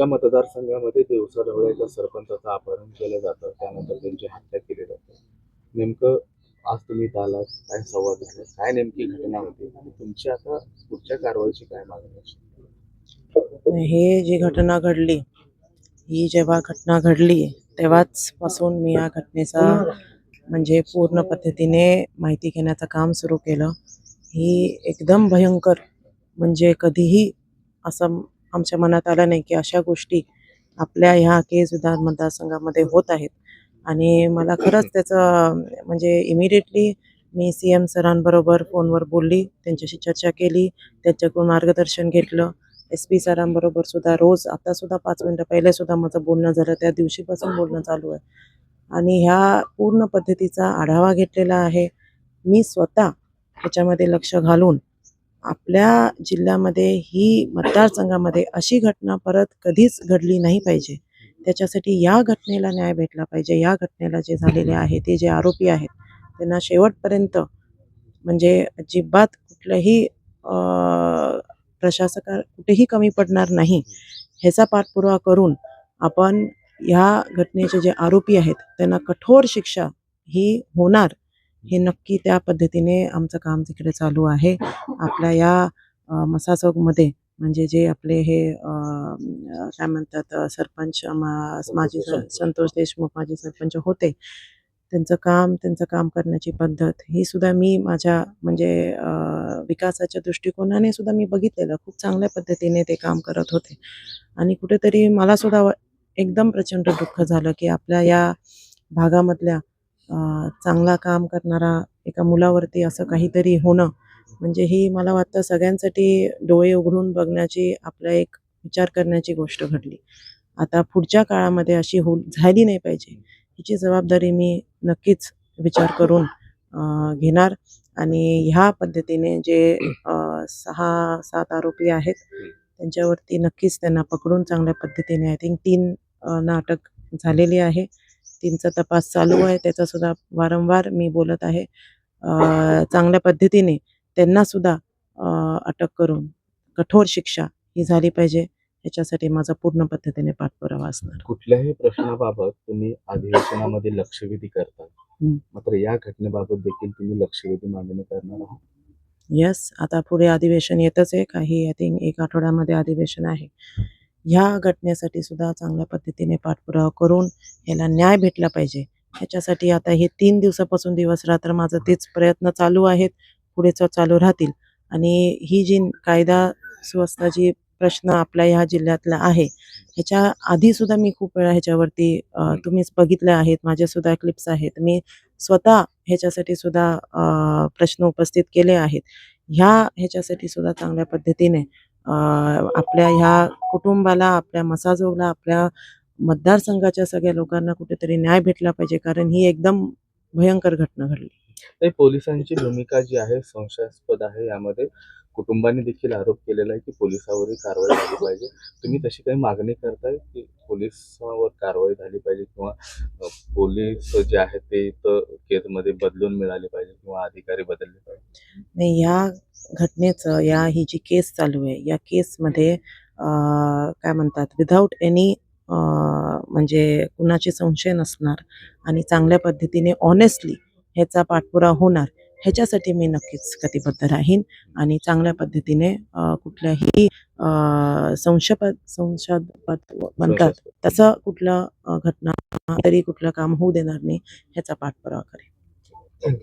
तुमच्या मतदारसंघामध्ये दिवसा ढवळ्याच्या सरपंचाचं अपहरण केलं जातं. त्यानंतर त्यांची हत्या केली जाते. नेमकं आज तुम्ही इथं आलात काय संवाद झाला? काय नेमकी घटना होती? आणि तुमची आता पुढच्या कारवाईची काय मागणी हे जी घटना घडली ही जेव्हा घटना घडली तेव्हाच पासून मी या घटनेचा म्हणजे पूर्ण पद्धतीने माहिती घेण्याचं काम सुरू केलं. ही एकदम भयंकर म्हणजे कधीही असं आमच्या मनात आलं नाही की अशा गोष्टी आपल्या ह्या केज विधान मतदारसंघामध्ये होत आहेत. आणि मला खरंच त्याचं म्हणजे इमिडिएटली मी सी एम सरांबरोबर फोनवर बोलली त्यांच्याशी चर्चा केली त्यांच्याकडून मार्गदर्शन घेतलं. एस पी सरांबरोबर सुद्धा रोज आता सुद्धा पाच मिनटं पहिले सुद्धा माझं बोलणं झालं त्या दिवशीपासून बोलणं चालू आहे. आणि ह्या पूर्ण पद्धतीचा आढावा घेतलेला आहे. मी स्वतः ह्याच्यामध्ये लक्ष घालून आपल्या जिल्ह्यामध्ये ही मतदारसंघामध्ये अशी घटना परत कधीच घडली नाही पाहिजे. त्याच्यासाठी या घटनेला न्याय भेटला पाहिजे. या घटनेला जे झालेले आहे ते जे आरोपी आहेत त्यांना शेवटपर्यंत म्हणजे अजिबात कुठलंही प्रशासका कुठेही कमी पडणार नाही. ह्याचा पाठपुरावा करून आपण ह्या घटनेचे जे आरोपी आहेत त्यांना कठोर शिक्षा ही होणार. हे नक्की त्या पद्धतीने आमचं काम तिकडे चालू आहे. आपल्या या मसा चौकमध्ये म्हणजे जे आपले हे काय म्हणतात सरपंच माजी संतोष देशमुख. माजी सरपंच होते. त्यांचं काम त्यांचं काम करण्याची पद्धत ही सुद्धा मी माझ्या म्हणजे विकासाच्या दृष्टिकोनाने सुद्धा मी बघितलेलं. खूप चांगल्या पद्धतीने ते काम करत होते. आणि कुठेतरी मला सुद्धा एकदम प्रचंड दुःख झालं की आपल्या या भागामधल्या चांगला काम करणारा एका मुलावरती असं काहीतरी होणं म्हणजे ही मला वाटतं सगळ्यांसाठी डोळे उघडून बघण्याची आपला एक विचार करण्याची गोष्ट घडली. आता पुढच्या काळामध्ये अशी हो झाली नाही पाहिजे. हिची जबाबदारी मी नक्कीच विचार करून घेणार. आणि ह्या पद्धतीने जे सहा सात आरोपी आहेत त्यांच्यावरती नक्कीच त्यांना पकडून चांगल्या पद्धतीने आय थिंक तीन नाटक झालेली आहे. तीनचा तपास चालू आहे त्याचा सुद्धा वारंवार मी बोलत आहे. चांगल्या पद्धतीने त्यांना सुद्धा अटक करून कठोर शिक्षा ही झाली पाहिजे. ह्याच्यासाठी माझा पूर्ण पद्धतीने पाठपुरावा असणार. कुठल्याही प्रश्नाबाबत तुम्ही अधिवेशनामध्ये लक्षवेधी करता. मात्र या घटनेबाबत देखील तुम्ही लक्षवेधी मागणी करणार आहात. येस आता पुढे अधिवेशन येतच आहे. काही आय थिंक एक आठवड्यामध्ये अधिवेशन आहे. ह्या घटनेसाठी सुद्धा चांगल्या पद्धतीने पाठपुरावा करून याला न्याय भेटला पाहिजे. ह्याच्यासाठी आता हे तीन दिवसापासून दिवस रात्र माझं तेच प्रयत्न चालू आहेत. पुढे चालू राहतील. आणि ही जी कायदा सुव्यवस्था जी प्रश्न आपल्या ह्या जिल्ह्यातला आहे ह्याच्या आधी सुद्धा मी खूप वेळा ह्याच्यावरती तुम्हीच बघितले आहेत. माझेसुद्धा क्लिप्स आहेत. मी स्वतः ह्याच्यासाठी सुद्धा प्रश्न उपस्थित केले आहेत. ह्या ह्याच्यासाठी सुद्धा चांगल्या पद्धतीने आपल्या ह्या कुटुंबाला आपल्या मसाजोगला आपल्या मतदारसंघाच्या सगळ्या लोकांना कुठेतरी न्याय भेटला पाहिजे कारण ही एकदम भयंकर घटना घडली. पोलिसांची भूमिका जी आहे संशयास्पद आहे यामध्ये कुटुंबाने देखील आरोप केलेला आहे की पोलिसावरही कारवाई झाली पाहिजे. तुम्ही तशी काही मागणी करताय की पोलिसावर कारवाई झाली पाहिजे किंवा पोलीस जे आहेत ते केसमध्ये बदलून मिळाले पाहिजे किंवा अधिकारी बदलले पाहिजे? नाही या घटनेचं या ही जी केस चालू आहे या केसमध्ये काय म्हणतात विदाऊट एनी म्हणजे कुणाचे संशय नसणार आणि चांगल्या पद्धतीने ऑनेस्टली ह्याचा पाठपुरावा होणार ह्याच्यासाठी मी नक्कीच कटिबद्ध राहीन आणि चांगल्या पद्धतीने कुठल्याही अ, संशयपद म्हणतात तसं कुठलं घटना तरी कुठलं काम होऊ देणार नाही ह्याचा पाठपुरावा करेन.